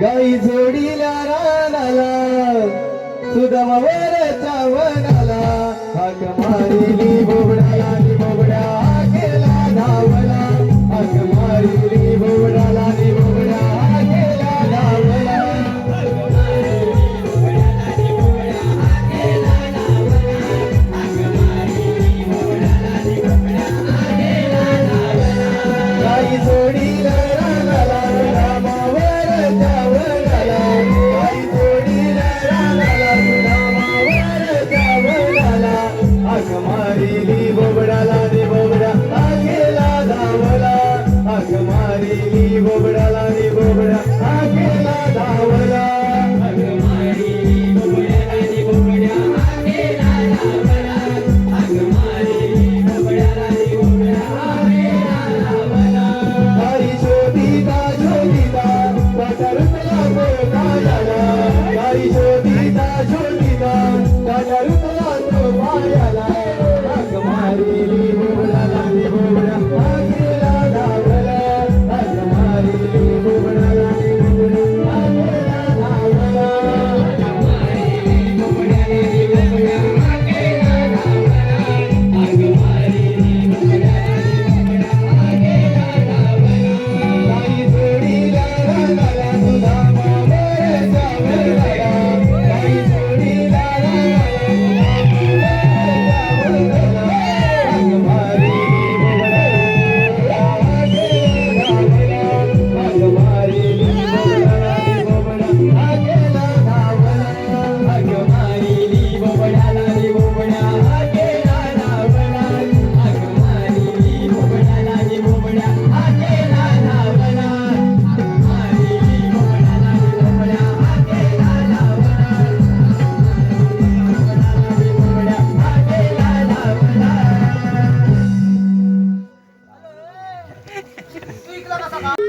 गाई जोडीला रानाला सुदमवर चावणाला हाक मारिली बोबडा ください。